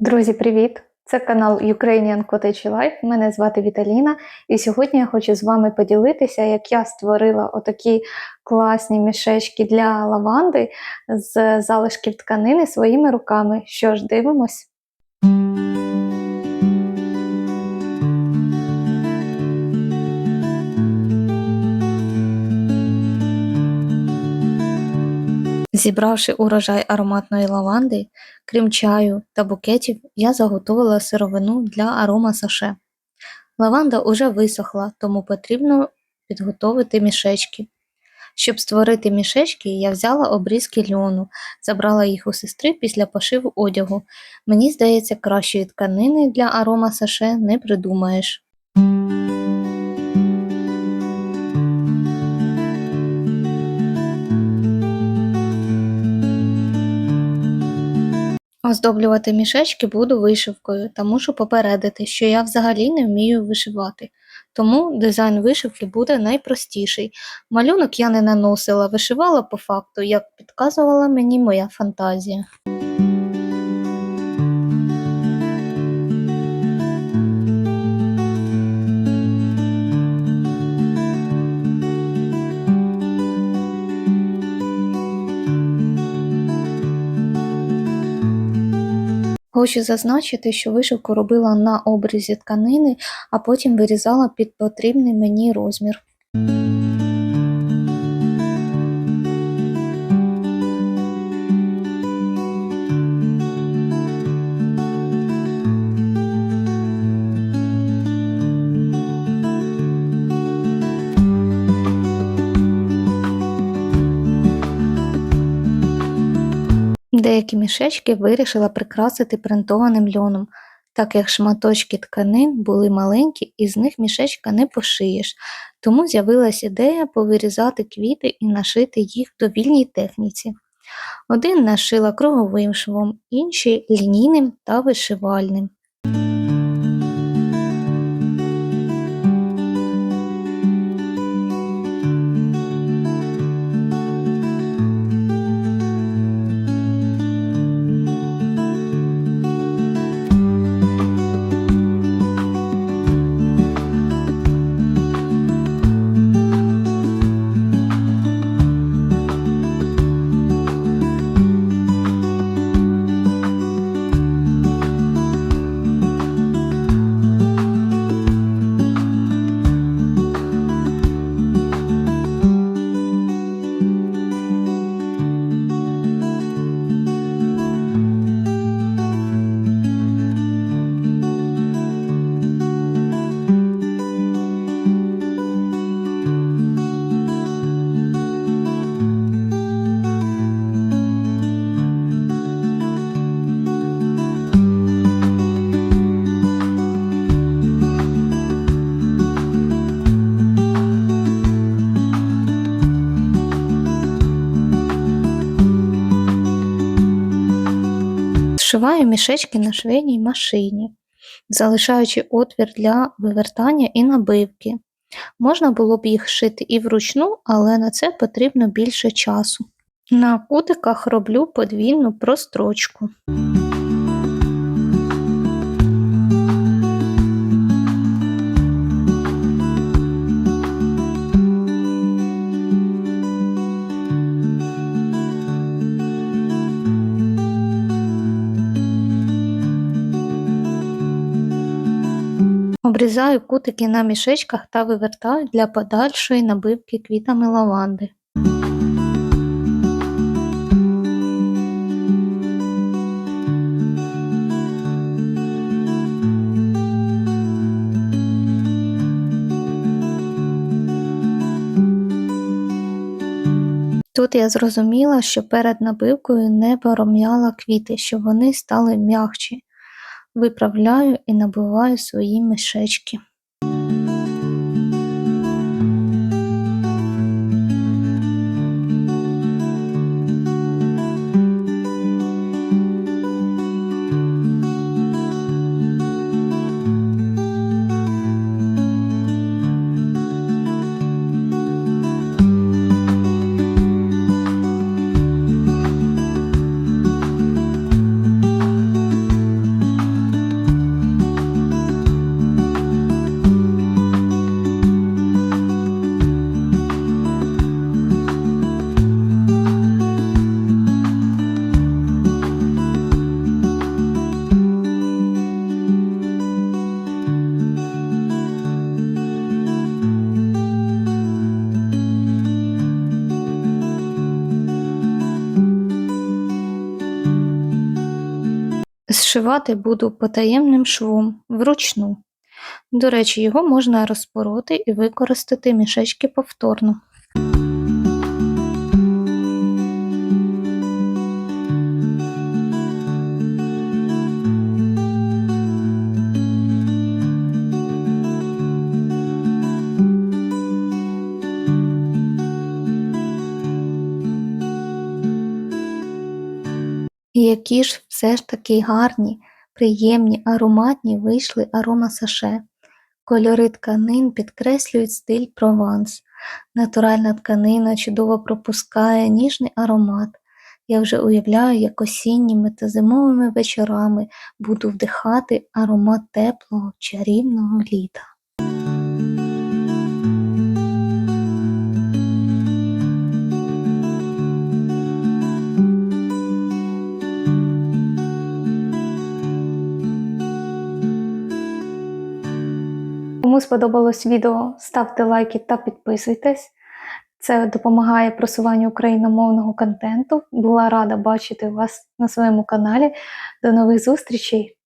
Друзі, привіт! Це канал Ukrainian Cottage Life. Мене звати Віталіна, і сьогодні я хочу з вами поділитися, як я створила отакі класні мішечки для лаванди з залишків тканини своїми руками. Що ж, дивимось. Зібравши урожай ароматної лаванди, крім чаю та букетів, я заготовила сировину для арома саше. Лаванда уже висохла, тому потрібно підготовити мішечки. Щоб створити мішечки, я взяла обрізки льону, забрала їх у сестри після пошиву одягу. Мені здається, кращої тканини для арома саше не придумаєш. Оздоблювати мішечки буду вишивкою та мушу попередити, що я взагалі не вмію вишивати, тому дизайн вишивки буде найпростіший. Малюнок я не наносила, вишивала по факту, як підказувала мені моя фантазія. Хочу зазначити, що вишивку робила на обрізі тканини, а потім вирізала під потрібний мені розмір. Деякі мішечки вирішила прикрасити принтованим льоном, так як шматочки тканин були маленькі і з них мішечка не пошиєш, тому з'явилась ідея повирізати квіти і нашити їх в довільній техніці. Один нашила круговим швом, інший лінійним та вишивальним. Зшиваю мішечки на швейній машині, залишаючи отвір для вивертання і набивки. Можна було б їх шити і вручну, але на це потрібно більше часу. На кутиках роблю подвійну прострочку. Обрізаю кутики на мішечках та вивертаю для подальшої набивки квітами лаванди. Тут я зрозуміла, що перед набивкою не пором'яла квіти, щоб вони стали м'якші. Виправляю і набиваю свої мішечки. Зшивати буду потаємним швом вручну. До речі, його можна розпороти і використати мішечки повторно. І які ж все ж таки гарні, приємні, ароматні вийшли арома саше. Кольори тканин підкреслюють стиль Прованс. Натуральна тканина чудово пропускає ніжний аромат. Я вже уявляю, як осінніми та зимовими вечорами буду вдихати аромат теплого, чарівного літа. Сподобалось відео, ставте лайки та підписуйтесь. Це допомагає просуванню україномовного контенту. Була рада бачити вас на своєму каналі. До нових зустрічей!